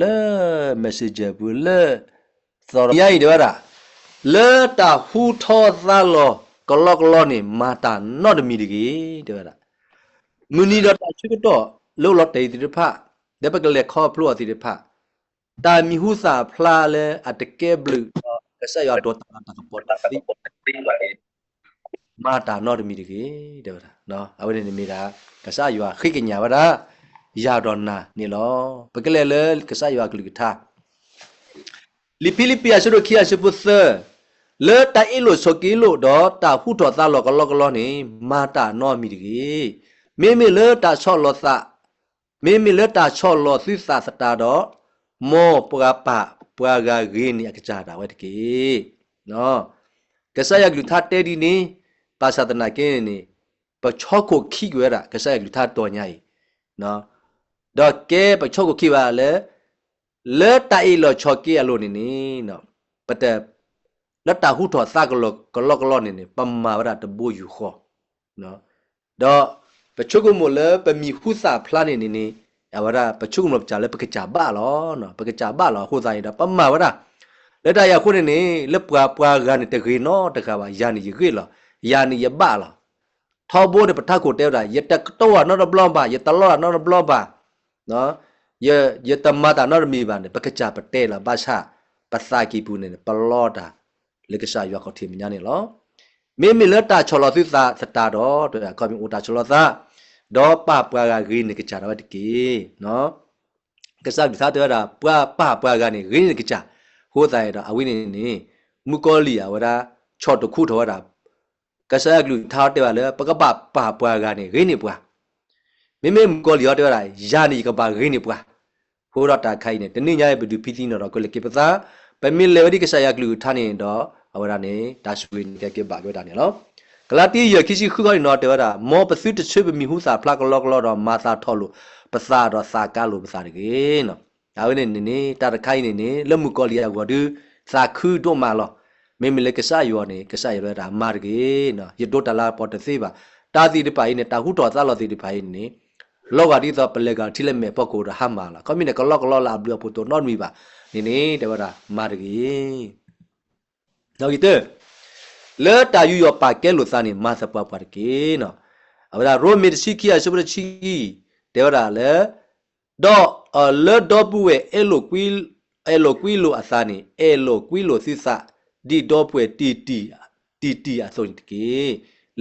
le message bu le so ya i de ba le ta hu tho za lo klok lo ni ma ta not mi de ge de ba mu ni do ta chu to lo lo te ti de pha de ba ke le kho plo ti de pha ta mi hu sa phla le atke blu ka sa ya do ta ta ko ta ti မာတာနော့တမီတကေတဲ့ဗျာနော်အဝိနေနေမိတာကဆာယွာခိကညာ ဝရယာဒေါနာနေလောပကလေလေကဆာယွာကလူကထာလီပီလီပီအရှုခီအရှုပုသလေတိုင်လိုဆိုကီလိုတော့တာဖူတော်သားလောကလောကလောနေမာတာနော့မီတကေမေမေလေတာချော့လောသမေမေလေတာချော့လောသစ္စာစတာတော့မောပကပပွာဂါဂေနီအကကြတာဝဲတကေနော်ကဆာယကလူထာတဲဒီနေပါသဒနာကင်းနေပချောကိုခိကွဲတာကစားလူသားတော်ညာကြီးနော် တော့ကဲပချောကိုခိပါလေလဲတိုင်လောချောကေအလိုနေနေနော်ပတဲ့လက်တာဟုထောသကလောကလောကလောနေနေပမာဝရတဘူယူခောနော်တော့ပချုကမလဲပမီဟုစာဖလာနေနေနေအဝရပချုကမကြလဲပကကြပါလောနော်ပကကြပါလောဟိုဆိုင်တာပမာဝရလက်တာရခုနေနေလက်ပွားပွားကနေတခေနော်တခါပါယာနေရေလောယာနီယဘလာထောဘိုးတဲ့ပထကိုတဲတာယတကတော့နော်ဘလောပါယတလောနော်ဘလောပါ နော်ယယတမတာနော်မီပါနေပကကြပတဲလာဘာရှာပစာကီပူနေပလောတာလေကရှာရွာခတိမညာနေလောမေမီလတာချောလသစာစတာတော့တဲ့ကောမီအိုတာချောလသာဒေါ်ပပွားကဂိနေကကြတော့တကေနော်ကစားကစားတဲ့တာပွားပပွားကနေဂိနေကကြဟိုတိုင်တော့အဝိနေနေမူကောလီယာဝရာချော့တခုထောတာကဆာကလူထားတဲ့ပါလေပကပပါပွားကနေရင်းနေပွား မိမိကောလျောတဲ့ပါယာနီကပါရင်းနေပွားဟိုရတာခိုင်နေတနေ့ညရဲ့ဘဒူဖီတီနော်ကိုလေကေပသာပမီလေဝဒီကဆာယကလူထားနေတော့အဝရနေတာဆွေကကေပါပြောတာနေနော်ဂလာတီယခိရှိခုခေါနော်တဲ့တာမောပစုတချွေပမီဟုစာဖလာကလောကလောတော့မာသာထော်လို့ပစာတော့စာကလို့ပစာတကေနော်ဒါဝင်နေနေတာတခိုင်နေနေလက်မှုကောလျာကောဒူစာခုတော့မာလောမေမလေကဆာယောနေကဆာယောတာမာရကေနော်ယတိုတလာပေါ်တသေးပါတာတိတပိုင်နေတာဟုတော်သလောတိတပိုင်နေ လောကတိသောပလေကထိလက်မဲ့ပောက်ကိုရဟမလာကွန်မြူနကလောကလောလာဘလပတိုနော်မီပါနေနေတဝရမာရကေနော်ဂီတလေတာယူယောပါကဲလို့စားနေမသပွားပွားကေနော်အဝရရိုမီတရှိခိယရှုပရချိတေဝရလေတော့လေတော့ပွေအဲလိုကွီအဲလိုကွီလိုအစားနေအဲလိုကွီလိုစစ်စဒီတော့ပွဲတီတီတီတီအဆုံးတကေ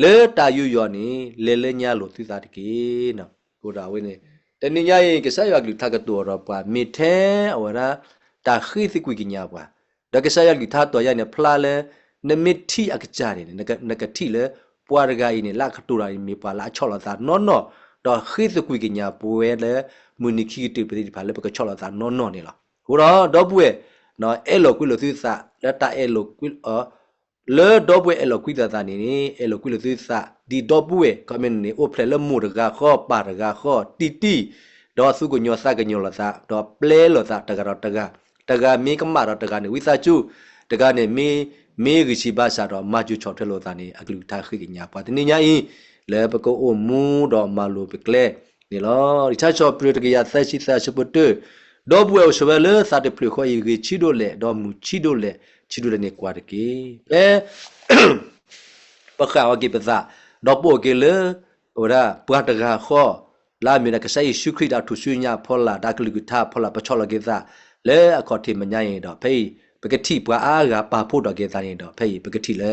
လေတာယူယောနေလေလေညာလို့သိစားတကေနော် ကိုတာဝင်းနေတနင်္ညာရင်ကစားရကလူထကတော်တော့ပွားမိထဲအဝရတာခိသိကွေကညာပွားဒါကစားရကလူထတော်ရနေဖလာလဲနမစ်တီအကကြတယ်နကနကတီလဲပွားရဂိုင်းနေလာခတူရာမေပွားလာချော်လာသာနော်နော်တော့ခိသိကွေကညာပွဲလဲမူနိခိတိပတိဖာလဲပကချော်လာသာနော်နော်နေလားဟိုတော့တော့ပွဲနော်အဲ့လိုကွေလို့သိစားလက်တာအဲ့လိုကွီအလေတော့ပွဲအဲ့လိုကွီတာတာနေနေအဲ့လိုကွီလို့သိစာ ဒီတော့ပွဲကမင်းနေအိုဖလဲလမှုတကခေါ်ပါတကခေါ်တီတီတော့စုကညောစကညောလာစာတော့ပလဲလောစာတကတော့တကတကမေကမတော့တကနေဝိစာကျုတကနေမေမေကရှိပါစာတော့မာကျူချော်ထလို့တာနေအကလူထားခိကညာပါတနေညာရင်လေပကောအိုမူတော့မာလိုပကလဲနေလောဒီချာချော်ပရတကရသက်ရှိသက်ရှိပုတ်တော့ဘွယ်ရှဝဲလေစာတပလခွေရီချီဒိုလေတော့မူချီဒိုလေချီဒိုလေနေကွာတကေပဲပခါဝကေပဇာ တော့ပိုကေလေဟိုရာပွားတကာခောလာမီနကဆိုင်ရှုခရစ်တာထုရှုညာဖောလာဒါကလူကတာဖောလာပချောလကေဇာလေအခေါ်တိမညာရင်တော့ဖေးပကတိပွားအားကပါဖို့တော့ကေဇာရင်တော့ဖေးပကတိလေ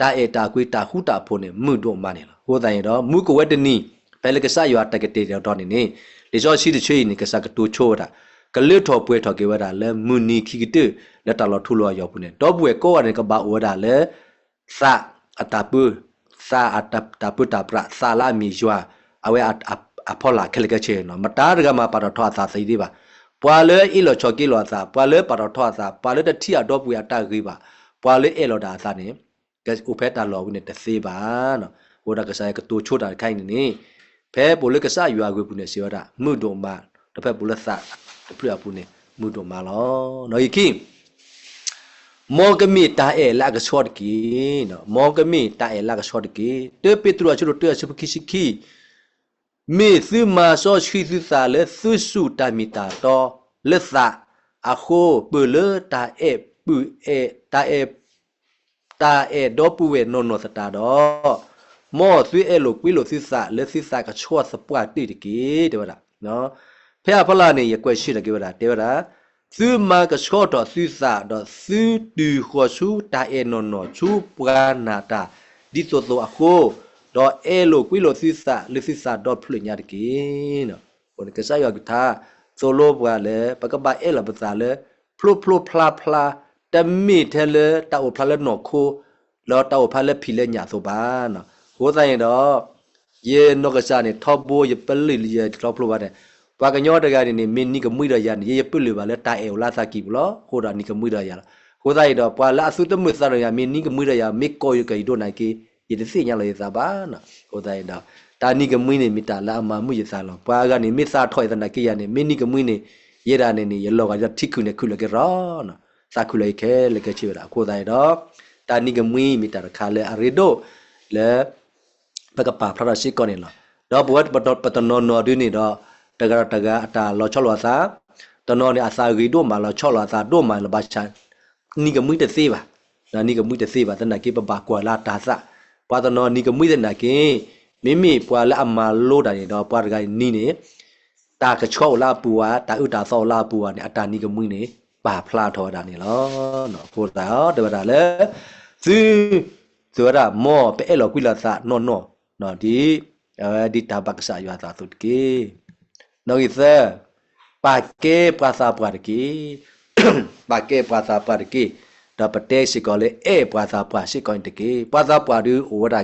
တာအေတာကွေတာဟုတာဖို့နေမှုတော့မနေလားဟိုတိုင်တော့မူကဝက်တနီဘယ်လကဆာရွာတကတေတော့နေနေလေစောရှိတဲ့ချွေနေကဆာကတူချိုးတာကလစ်ထော်ပွဲထော်ကေဝဒါလဲမူနီခိကတလက်တလောထူလောရောက်ပုန်တော့ပွဲကိုရကဘာဝဒါလဲစာအတပူ စာအတတပူတပရစာလာမီယွာအဝဲအဖောလာခလကချေနော်မတားရကမှာပါတော့ထွားစာစိသေးပါပွာလဲအီလောချောကီလောစာပွာလဲပါတော့ထွားစာပွာလဲတတိအတော့ပွေအတကြီးပါပွာလဲအဲလောဒါစာနေကဲဥဖက်တာလောဝင်းတဲ့သေးပါနော်ဟိုဒါကစားကတူချိုတာခိုင်းနေနေဖဲပိုလကစားယူအကွေပူနေစီရတာမှုတုံမတစ်ဖက်ပူလက်စာတပရပူနေမှုတော့မလောနော်ယခိ မောကမိတာအဲလာကဆော့ကီနော်မောကမိတာအဲလာကဆော့ကီတေပတရချလို့တေချပခိရှိခိမေသမာဆောရှိသစာလေသုစုတမီတာတော့လက်စာအခုပလတာအေပူအေတာအေတာအေဒေါ်ပူဝေနော်နော်စတာတော့မောသွေးအဲ့လိုကွေးလိုစစ်စာလက်စစ်စာကချော့စပွားတိတကေတဲ့ဗျာနော်ဖះဖလာနေရကွက်ရှိတယ်ကေဗျာတဲ့ဗျာ သူမကချော့တော့စစ်စာတော့သူတူခေါ်စုတာအေနော်နော်ချူပကနာတာဒီဆိုတော့အခုတော့အဲ့လိုကွေးလိုစစ်စာလက်စစ်စာတော့ဖလွညာတကေနော်ဘုန်ကစားရကထားဆိုလိုပွားလေပကပအဲ့လပစာလေဖလုဖလုဖလာဖလာတမိထဲလေတောက်ဖလာလေနော်ခိုလောတောက်ဖလာလေဖီလေညာဆိုပါနော်ဟိုဆိုင်တော့ယေနောကစားနေထောဘိုးရပလီလီရထောဖလုပါတယ် ပါကညောတကနေနေမင်းနီကမွိရရနေရပလီပါလေတာအေလာစာကီဘလောဟိုဒါနီကမွိရရလားဟိုဆိုင်တော့ပွာလာအဆုတမွစားရမင်းနီကမွိရရမေကောယကေဒိုနိုင်ကေယတစီညာလေစားပါနော်ဟိုဆိုင်တော့တာနီကမွိနေမီတာလာအမမှုရစားလောပွာကနေမစ်စာထွိုက်တဲ့နကေရနေမင်းနီကမွိနေရတာနေနေရလောကရထိခုနေခုလကေရောနော်စာခုလေခဲလေကချီရအခုဆိုင်တော့တာနီကမွိမီတာခါလေအရီဒိုလေပကပါဖရရှိကောနေလောတော့ဘဝတ်ပတပတနောနောဒင်းနေတော့ တကရတကအတာလောချောလောစာတနောနေအစာဂီတို့မှာလောချောလောစာတို့မှာလဘချန်နီကမွိတသေးပါနာနီကမွိတသေးပါတနကေပပကွာလာတာစပါတနောနီကမွိတဲ့နာကေမိမိပွာလာအမလို့တာနေတော့ပွာတကနီနေတာကချောလာပူဝါတာဥတာသောလာပူဝါနေအတာနီကမွိနေပါဖလာထောတာနေလောနော်ဖို့တာတဝတာလေသူသူရမောပဲအဲ့လောကွိလာသနော်နော်နော်ဒီအဲဒီတာဘကဆာယွာသာသုတ်ကေ နော်ဤသပါကေပါစာပါတကေပါကေပါစာပါတကေဒါပတဲရှိကောလေအေပါစာပါရှိကောတကေပါစာပါဒူဝဒ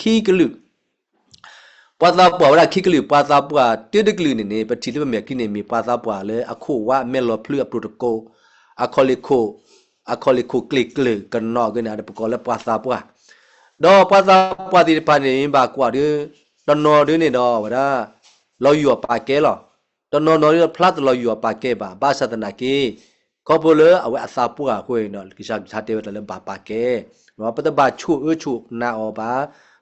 ခီကလူပါစာပွာဝရခိကလူပါစာပွာတိတကလူနေနေပတိလမကိနေမီပါစာပွာ လေအခုဝမဲလောဖလူပရိုတိုကိုအခေါလိခိုအခေါလိခိုကလစ်ကလကနောကနာပကောလေပါစာပွာတော့ပါစာပွာတိပါနေပါကွာဒီတနော်ဒီနေတော့ဗရာလောယူပါကဲလောတနော်နော်ဖလတ်လောယူပါကဲပါဘာသတနာကေကောပလအဝအစာပွာခွေနော်ကိစားသာတေဝတလပါပါကဲနော်ပတဘာချုအချုနာအောပါ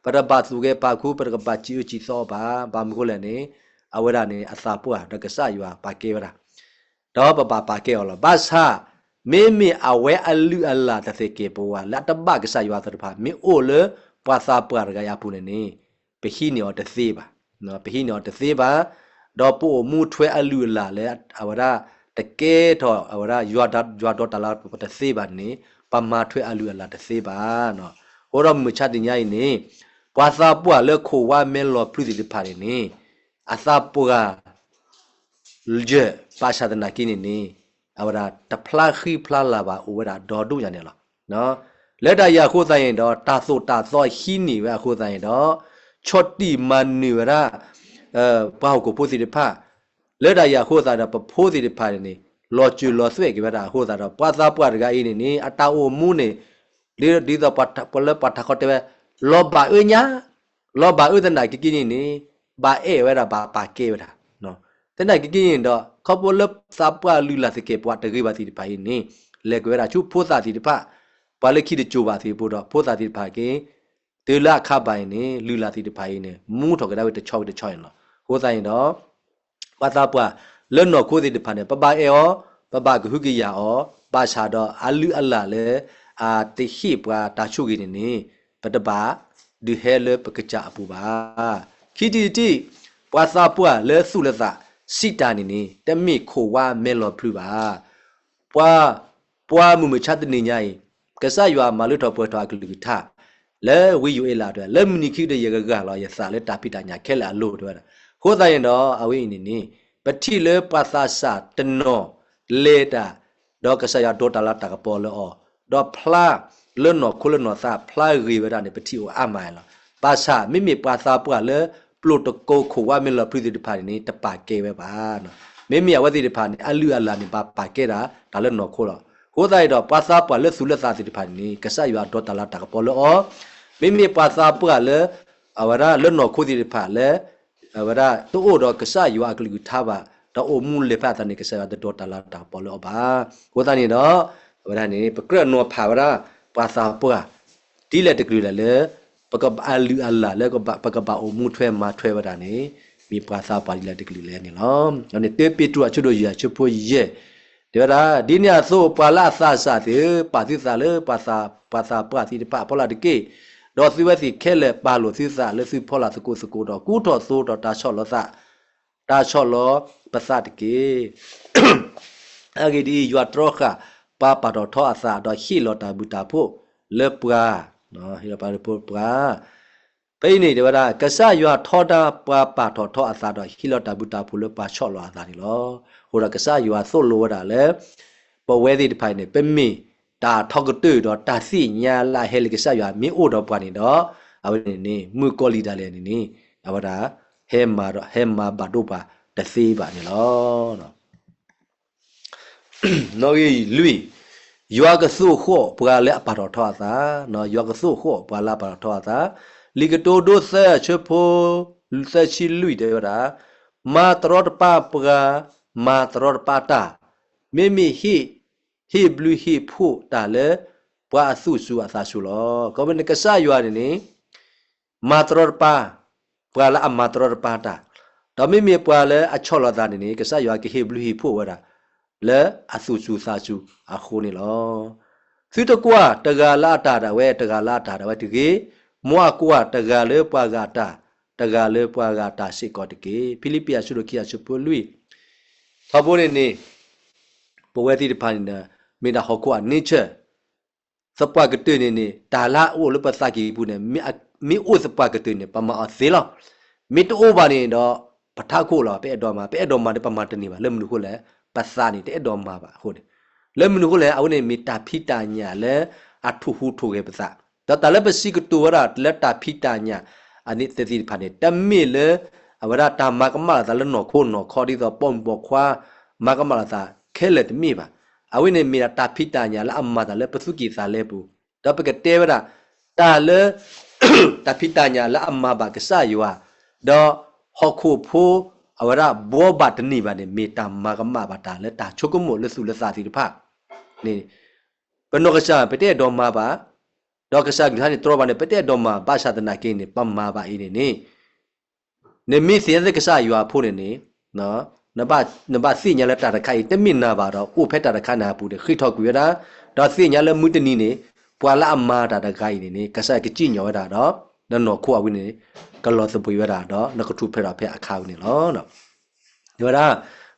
ပရဘသူကေပါခုပရကပါချီချီစောပါဘာမကိုလည်းနေအဝရနေအစာပွာတကဆယူပါကဲဗရာတော့ပပပါကဲအော်လောဘာသာမေမေအဝဲအလူအလာတသေကေပွာလတ်တဘကဆယူသတဖာမေအိုလေပါစာပွာရကရပူနေနေပဟိနေောတသေးပါ နော်ပဟိနေောတသေးပါတော့ပို့မှုထွဲအလူလာလဲအဝရတကဲတော့အဝရယွာဒယွာတော့တလာပတသေးပါနေပမာထွဲအလူလာတသေးပါနော်ဟောတော့မချတင်ညိုင်းနေပွာစာပွာလဲခိုဝါမဲလောပရိတိပါနေနေအစာပွာလ်ဂျပါရှာဒနာကိနေနေအဝရတဖလာခိဖလာလာပါဥဝရဒေါ်တို့ရနေလားနော်လက်တရခိုးဆိုင်ရင်တော့တာဆိုတာသောဟီနေပဲခိုးဆိုင်ရင်တော့ ချော့တီမန်နီဝရာအဲဘောက်ကိုပိုးစီတဖာလက်တရခိုးစားတော့ဖိုးစီတဖာနေလော်ကျူလော်ဆွဲကြပါတာခိုးစားတော့ပွားသားပွားတကအေးနေနေအတာအိုမူးနေဒီဒီတော့ပတ်ပလပတ်ခတ်တဲ့လောဘာအညာလောဘာဥဒနာကိကိနေနေဘာအေဝရာဘာပါကေဝရာနော်တဲ့နိုင်ကိကိရင်တော့ခေါပလစပွားလူလာစကေပွားတကေပါစီတပါရင်နေလေကွေရာချူဖိုးစားစီတဖာပါလခိတကြိုပါစီပို့တော့ဖိုးစားစီတဖာကေ တေလခပိုင်နေလူလာစီတဖိုင်နေမူးထော်ကြတဲ့ချောက်တဲ့ချောက်ရင်တော့ကိုးဆိုင်တော့ပါသာပွားလွတ်နော်ခိုးစီတဖာနေပပအေယောပပကဟုကိယာအောပါချာတော့အလူအလာလေအာတိဟိပွားတာချုကိနေနေပတပါဒီဟဲလပကကြအပူပါခိတီတီပွာသာပွားလဲစုလက်သစိတာနေနေတမိခိုဝါမဲလောဖလူပါပွာပွာမှုမချတ်နေညိုင်ကဆရွာမလွတ်တော်ပွဲတော်ကလူထား လဲဝီယူအလာတော့လဲမနီခိတဲ့ရကကလောရစာလဲတာပိတာညာခဲလာလို့တော့ခိုးသားရင်တော့အဝိနေနေပတိလဲပါသစာတနောလေတာတော့ကဆရာဒေါ်တလာတာကပေါ်လောတော့ဖလာလွနောခုလနောစာဖလာရီဝရနေပတိကိုအမိုင်လောပါစာမိမိပါစာပွားလဲပလိုတကိုခိုဝါမီလပရိဒီပါနေတပါကဲပဲပါနော်မိမိဝတိဒီပါနေအလူအလာနေပါပါကဲတာဒါလဲနော်ခိုးတော့ခိုးသားရတော့ပါစာပွားလဲဆူလက်စာဒီပါနေကဆရာဒေါ်တလာတာကပေါ်လော မိမိပါစာပွားလဲအဝရလွတ်နော်ခိုးဒီဖာလဲအဝရတူအိုတော့ကဆာယူအကလူထားပါတော့အမှုလေဖတ်တဲ့ကဆာတဲ့ဒေါ်တလာတာပေါ်လို့ပါကိုသားနေတော့အဝရနေပကရနောဖာဝရပါစာပွားဒီလက်တကလူလဲပကပအလူအလာလဲကပကပအမှုထွဲမှာထွဲဝတာနေမိပါစာပါဒီလက်တကလူလဲနေလောနေတေပေတူအချွတ်တို့ရချဖို့ရဲ့ဒီရာဒီညာဆိုပါလာဆာဆာတေပါတိစာလေပါစာပါစာပါတိပါပလာတကေ ဒေါ်စီဝစီခဲလေပါလို့စီစာလေစီဖောလာစကုစကုတော့ကူတော်ဆိုတော့တာချော့လောစာတာချော့လောပစတကေအဂီဒီယွာထရခပါပါတော့ထောအစာတော့ဟီလောတာဘူတာဖို့လေပွာနော်ဟီပါရပုပွာပိနေတယ်ဗလားကဆယွာထောတာပါပါထောထောအစာတော့ဟီလောတာဘူတာဖို့လေပါချော့လောအစာဒီလောဟိုရကဆယွာသုတ်လောတာလေပဝဲဒီတဖိုင်နေပမီ တာထောက်ကတူတော့တာစီညာလာဟဲလကဆယွာမင်းအိုတော့ပွားနေတော့အဝနေနေမူကောလီတာလေနေနေအဝဒါဟဲမာတော့ဟဲမာဘာတို့ပါတသေးပါနေလောနော်နော်ကြီးလူရွာကဆုခောပကလည်းအပါတော်ထောသာနော်ရွာကဆုခောပကလာပါတော်ထောသာလီကတိုဒိုဆဲချဖိုဆက်ချီလူတဲ့ရာမာတရောတပပကမာတရောတပတာမိမိဟိ ဟိဘလူဟိဖို့တာလေဘွာအဆုစုအသာရှုလောကောမနကဆာရွာနေမာတရောတပပကလာအမာတရောတပတာတော့မိမိပွာလဲအချော့လာတာနေကဆာရွာကဟိဘလူဟိဖို့ဝရာလဲအဆုစုစာစုအခုနေလောသူတကွာတဂါလာတာတဝဲတဂါလာတာတဝဲတကေမွာကွာတဂါလေပွာဂါတာတဂါလေပွာဂါတာရှိကောတကေဖိလိပ္ပိယဆုရခိယဆုပလူသဘောနေနေပဝဲတိတဖာနေ မေတာဟောကွာနေချက်စပွားကတဲ့နေနေဒါလာအိုလပစကီဘူးနေမေမေအိုစပွားကတဲ့နေပမာအစေလားမေတိုဘာနေတော့ပထခိုလားပဲအတော်မှာပဲအတော်မှာတပမာတနေပါလက်မလို့ခုလဲပစာနေတဲ့အတော်မှာပါဟုတ်တယ်လက်မလို့ခုလဲအဝနေမေတာဖိတာညာလဲအထုဟုထုရဲ့ပစာဒါတလည်းပစီကတူဝရလက်တာဖိတာညာအနိတသိဖာနေတမေလဲအဝရတာမကမလာသလနော်ခိုးနော်ခေါ်ဒီတော့ပုံပေါ်ခွာမကမလာသခဲလက်မိပါ အဝိနေမီတာဖိတာညာလအမတာလဲပစုကီစာလဲဘူးတော့ပကတဲဝရတာလေတာဖိတာညာလအမဘာကဆာယွာတော့ဟောခုဖိုးအဝရဘောဘတနိဘာနေမေတ္တာမာကမဘာတာလက်တာချုပ်ကမို့လဆုလစာတိတဖနေဘနောကရှာပတဲ့တော်မှာပါဒေါကရှာဂါနေတော်ဘာနေပတဲ့တော်မှာဘာသာတနာကင်း နေပမ္မာပါအင်းနေနေနေမိစေတဲ့ကရှာယူအဖို့နေနေနော်နဘနဘစိညာလက်တာတခိုင်တမင်နာပါတော့ဥဖက်တာတခနာပူတဲ့ခိထောက်ကွေတာဒေါစိညာလက်မူတနီနေပွာလာအမာတာတခိုင်နေနေကဆာကကြည့်ညောတာတော့နော်ခိုအဝင်းနေကလောစပွေရတာတော့နကထုဖက်တာဖက်အခါနေလောနော်ဒီမှာ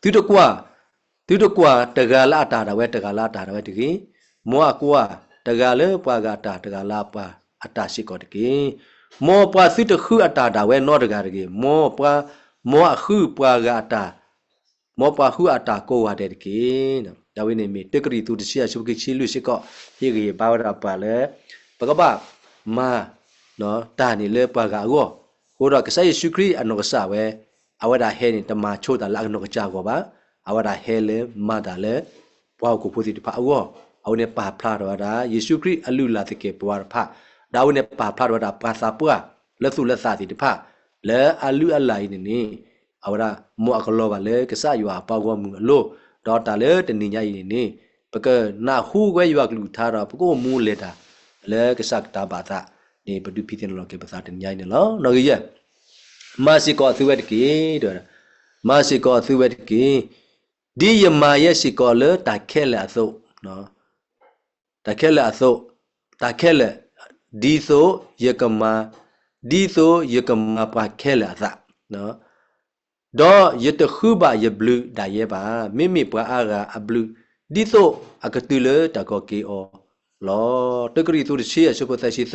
သူတကွာသူတကွာတဂါလာတာတဝဲတဂါလာတာတဝဲတကြီးမောကွာတဂါလေပွာကတာတဂါလာပါအတာရှိကောတကြီးမောပွာသူတခုအတာတဝဲနောတဂါတကြီးမောပွာမောအခုပွာကတာ မောပွာခုအတာကိုဝတဲ့တကြီးနော်ဒါဝိနေမီတက်ကရီသူတရှိအရှုပ်ကိချီလူရှိကောဟေကြီးဘာဝရပါလေပကပမာနော်တာနေလေပွာကအောဟိုတော့ကဆိုင်ရှုခရီအနောကဆဝဲအဝဒဟဲနေတမချိုတာလောက်နောကကြာကောပါအဝဒဟဲလေမတာလေဘွားကိုဖို့စီတဖာအောအဝနေပါဖလာတော့တာယေရှုခရစ်အလူလာတကေဘွားဖာဒါဝနေပါဖလာတော့တာပါစာပွားလက်စုလက်စာစီတဖာလဲအလူအလိုက်နေနေ အဝဒမောအကလောပါလေကဆယွာပေါကောမှုအလို့ဒေါ်တာလေတနေညရည်နေပကနာဟူခွဲယွာကလူထားတော့ပကိုမူလေတာလဲကဆကတာပါတာနေဘဒုဖိတင်လောကေပစာတညိုင်းနေလောနော်ကြီးရဲ့မာစီကောသူဝက်ကေတော့မာစီကောသူဝက်ကေဒီယမာရဲ့စီကောလတာခဲလာသုနော်တာခဲလာသုတာခဲလာဒီဆိုယကမာဒီဆိုယကမာပါခဲလာသနော် တော့ယတခုပါယဘလူဒါရဲ့ပါမိမိပွားအားကအဘလူဒီဆိုအကတူလတကောကေအောလောတကရီသူရှိရရှုပသရှိသ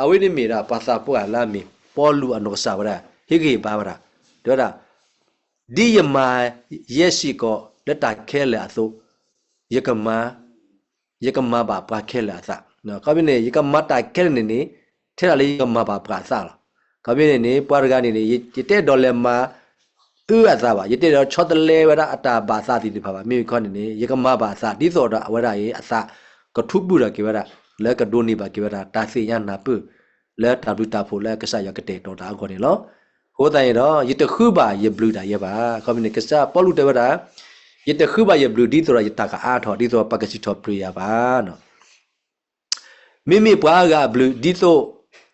အဝိနိမီရာပါစာပွားလာမီပေါ်လူအနောစာဝရဟိကေဘာဝရဒေါတာဒီယမယက်ရှိကောလက်တာခဲလေအသုယကမယကမဘာပါခဲလေအသနော်ကဘိနေယကမတာခဲနေနေထဲလာလေယကမဘာပါစာလားကဘိနေနေပွားရကနေနေယတဲ့ဒေါ်လာမှာ ဥအသာပါယတဲ့တော့ချောတလဲဝရအတာဘာသာတိတိဖာပါမြေခေါနေနေယကမဘာသာဒီစောတော့အဝရယေအသကထုပုရကေဝရလက်ကဒိုနေပါကေဝရတာစီယနာပုလက်တာဘူးတာဖို့လက်ကဆရကတဲ့တော်တာခေါ်နေလောဟိုတိုင်တော့ယတခုပါယဘလူတာယပါကွန်မြူနီကစားပေါ်လူတဝတာယတခုပါယဘလူဒီဆိုရယတကအားထော်ဒီဆိုပကစီထော်ပရိယာပါနော်မိမိပွားကဘလူဒီဆို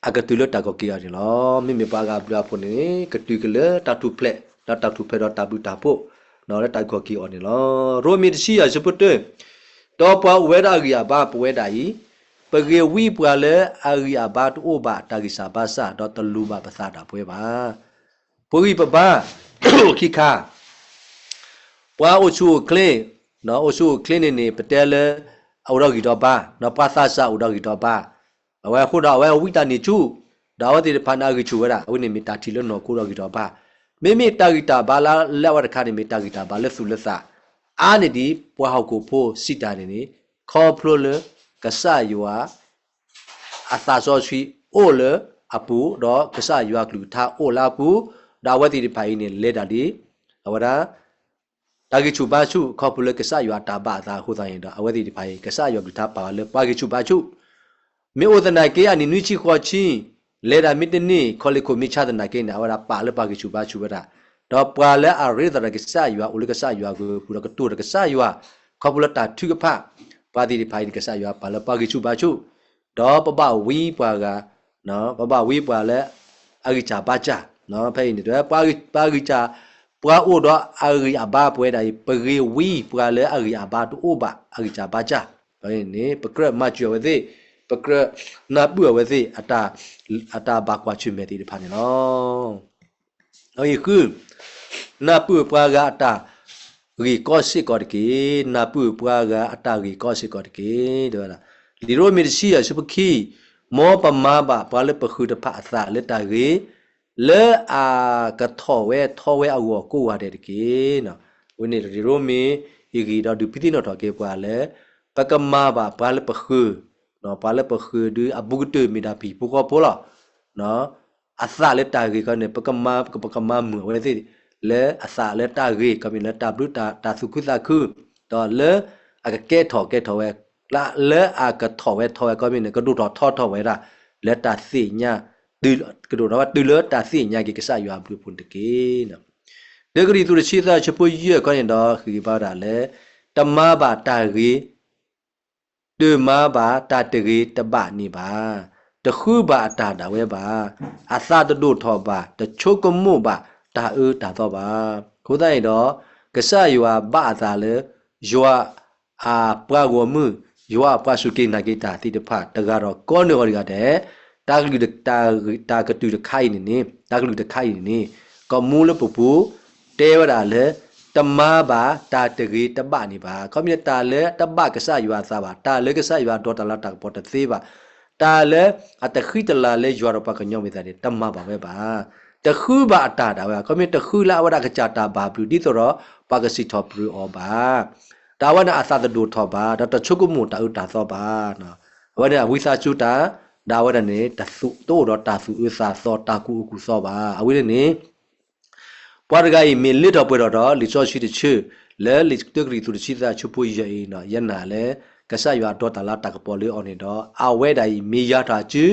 အကတူလတာကိုကြရတယ်လောမိမိပွားကဘလူအဖို့နေကတူကလတာတူဖလက် တာတာတူဖဲတော့တာဘူးတာဖို့နော်လက်တိုက်ခေါ်ကီအော်နေလောရိုမီတရှိရစပုတ်တော့ပွားဝဲဒါဂီယာဘာပွဲတာဤပဂေဝီပွာလေအာဂီယာဘာတူဘာတာဂီစာဘာစာတော့တလူဘာပစာတာပွဲပါပူဂီပဘာခိခါပွားအိုချူကလေနော်အိုချူကလေနေနေပတဲလေအော်ရဂီတော့ဘာနော်ပါသစာအော်ရဂီတော့ဘာအဝဲခုတော့ဝဲဝိတာနေချူဒါဝတိဖာနာဂီချူဝဲတာအဝိနေမီတာတီလို့နော်ကိုရဂီတော့ဘာ မိမိတာဂီတာဘာလာလက်ဝတ်ခါနေမီတာဂီတာဘာလက်စုလက်စာအာနေဒီပွားဟောက်ကိုဖိုးစီတာနေနေခေါ်ဖလိုလကဆာယွာအသာစောချီအိုလအပူတော့ကဆာယွာကလူသာအိုလာပူဒါဝတိဒီဖိုင်နေလေတာဒီအဝဒါတာဂီချူပါချူခေါ်ဖလိုကဆာယွာတာဘာသာဟိုတိုင်းတော့အဝတိဒီဖိုင်ကဆာယွာကလူသာပါလေပါဂီချူပါချူမေအိုဒနာကေအနိနွိချီခေါ်ချင်း လေဒါမီတနီခေါ်လီကိုမိချတဲ့နာကေနာဝဒါပါလေပါဂီချူပါချူဝဒါတော့ပွာလဲအရိဒရကဆာယွာဦးလကဆာယွာကိုပူရကတူရကဆာယွာခေါပလတာထုကဖပါတိဒီဖိုင်ကဆာယွာပါလပါကိချုပါချုတော့ပပဝီပွာကနော်ပပဝီပွာလဲအဂိချာပါချာနော်ဖိနေတော့ပါကိပါကိချာပွာအိုတော့အဂိအဘာပွဲတာပဂေဝီပွာလဲအဂိအဘာတူအိုဘာအဂိချာပါချာဖိနေပကရမချွေဝသေး ပကရနာပူဝသေးအတာအတာဘာကွာချွေမေတီဒီဖာနေနော်ဟိုယခုနာပူပွာကအတာရီကောစစ်ကောတကေနာပူပွာကအတာရီကောစစ်ကောတကေဒေါ်လာလီရိုမီရှိရစပခီမောပမာဘာပါလပခုတဖအသလက်တာရီလဲအာကထောဝဲထောဝဲအဝကိုဝတဲ့တကေနော်ဝိနေလီရိုမီဤဂီတော့ဒူပိတိနော်တော့ကေပွာလဲပကမာဘာပါလပခု နော်ပါလပခုဒူအဘုကတေမီဒါပီပူကောပိုလာနော်အသလက်တာရီကနေပကမာပကမာမဝဲသေးလေအစာလေတာရီကမီလေတာဘလူတာတာစုခုသာခုတော့လေအကကဲထော်ကဲထော်ဝဲလာလေအကထော်ဝဲထော်ဝဲကမီနေကဒူတော်ထော်ထော်ဝဲတာလေတာစီညာဒီကဒူတော့တူလေတာစီညာကိကဆာယွာဘလူပွန်တကေနော်ဒေဂရီသူရှိသာချပွရကောရင်တော့ခီပါတာလေတမဘာတာရီ ဒမဘာတာတရီတပနိပါတခုဘာတာတာဝဲပါအသတတို့ထော်ပါတချိုကမှုပါတာအတာတော့ပါခိုးတဲ့တော့ကဆယွာဘာသာလေယွာအာပရာဂဝမှုယွာပစုကိနာကိတာတိတဖတကတော့ကောနေော်ရီကတဲ့တာဂလူတာတာကတူတခိုင်နေနေတာဂလူတခိုင်နေကမူလပပူတဲဝတာလေ တမဘာတာတရီတပနေပါကွန်မြူတာလေတပကဆယွာသာပါတာလေကဆယွာဒေါ်တလာတာပေါ်တသေးပါတာလေအတခိတလာလေယွာရပကညောမေတာတမပါပဲပါတခုပါအတာတာပဲကွန်မြူတခုလာဝဒကကြတာဘာဘလူဒီဆိုတော့ပါကစီထော်ဘလူအောပါဒါဝနာအသတဒူထော်ပါဒါတချုကမှုတာဥတာသောပါနော်ဝဒဝိစာချူတာဒါဝဒနေတသုတို့တော့တာစုဥစာသောတာကူကူသောပါအဝိရနေ ပွားရဂိုင်မီလစ်တော့ပွေတော့တော့လီချောရှိတချူလဲလီတဂရီသူတချိသာချူပွေရအေးနော်ယနာလဲကဆရွာတော့တလာတကပေါ်လေးအော်နေတော့အဝဲတိုင်မီရတာချူ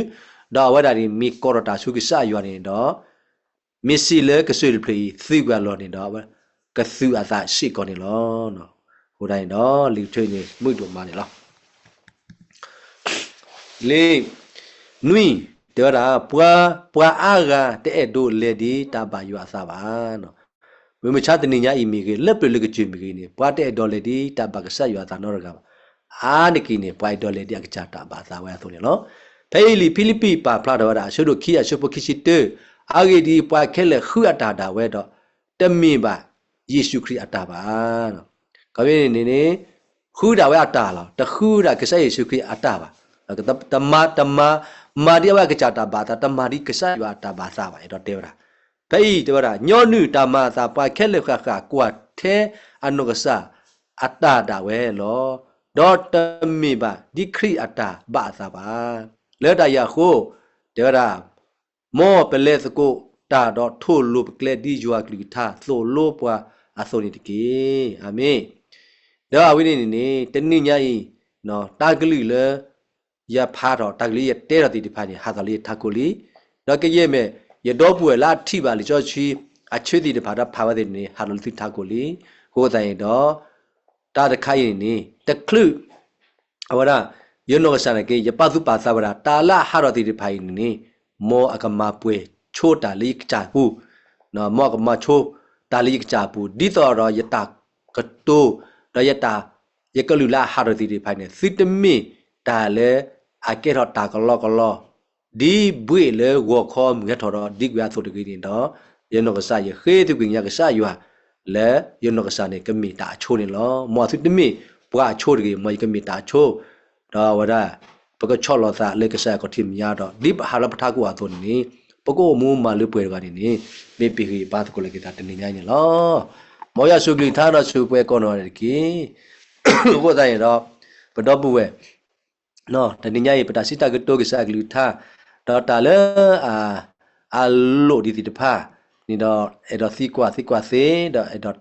တော့ဝဲတာဒီမီကောရတာဆုကဆရွာနေတော့မစ္စည်းလဲကဆွေပလီသိကွာလောနေတော့ကသုအသာရှိကောနေလောနော်ဟိုတိုင်းတော့လီထွေးနေမှုတို့မနေလောလေနွိ ဒေရာပွာပွာအာဂတဲ့ဒိုလေဒီတဘာယူအစာပါနော်ဝိမချတနိညာအီမီကေလက်ပလကချီမီကေနေပွာတဲ့ဒေါ်လေဒီတဘာကဆတ်ယူအစာနော်ရကအာနကီနေပွိုင်ဒေါ်လေဒီအကချတာဘာသာဝဲဆိုနေနော်ဖေလီဖိလိပိပါဖလာတော်ရာရှုဒိုခီယာရှုပခိရှိတေအာဂေဒီပွာခဲလေခူအတာတာဝဲတော့တမင်ပါယေရှုခရစ်အတာပါနော်ကဘင်းနေနေခူတာဝဲအတာလားတခူတာကစားယေရှုခရစ်အတာပါ တမတမမာဒီဝဲကကြတာဘာသာတမာဒီကစားရတာဘာသာပါအဲ့တော့တေဝရာဖေးတေဝရာညောနုတမသာပွာခဲလေခခကွာထဲအနုကစားအတာတာဝဲလောဒေါ်တမင်ပါဒီခရစ်အတာဘာသာပါလဲတရခိုတေဝရာမောပလဲစကိုတာတော့ထိုလိုပကလက်ဒီဂျွာကလီသာသိုလိုပွာအစောနေတကေအာမင်တော့အဝိနေနေတနိညာဤနော်တာကလီလေ ရဖာတော့တာကလီရတဲရတိဒီဖာနေဟာကလီထာကိုလီတော့ကရဲ့မဲ့ရတော့ပွေလာထိပါလီချောချီအချွေတိဒီဖာတော့ဖာဝတဲ့နေဟာလတိထာကိုလီဟိုတိုင်တော့တာတခိုင်နေတကလူအဝရယောနောဆာနကေယပသုပါသဝရတာလဟာရတိဒီဖိုင်နေမောအကမပွေချိုတာလိကချာဟုနော်မောကမချိုတာလီကကြပူဒီတော်ရယတာကတိုရယတာယကလူလာဟာရတီဒီဖိုင်နေစစ်တမီတာလေ အကေရတာကလောကလောဒီဘွေလေဝခေါ်မြတ်တော်ဒီကွာဆိုတကိတင်တော့ယေနောကဆာယခေတုကညကဆာယွာလေယေနောကဆာနေကမီတာချိုးနေလောမောစစ်တမီဘွာချိုးတကိမောကမီတာချိုးတော့ဝရပကချောလောသာလေကဆာကတိမရတော့ဒီဟာရပထာကူအသွနေပကိုမူမာလူပွဲကနေနေမေပီခီဘာတကိုလေကတာတနေညာညလောမောရဆုကလီထားတော့ဆုပွဲကောနော်ရကီကိုတိုင်းတော့ဘတော်ဘူးဝဲ နော်တနင်္ညာရေပတာစစ်တကတိုကစအကလူသာဒေါ်တာလဲအာအလိုဒီတိတဖာနီတော့အဒေါ်စီကွာစီကွာစေဒေါ်အဒေါ်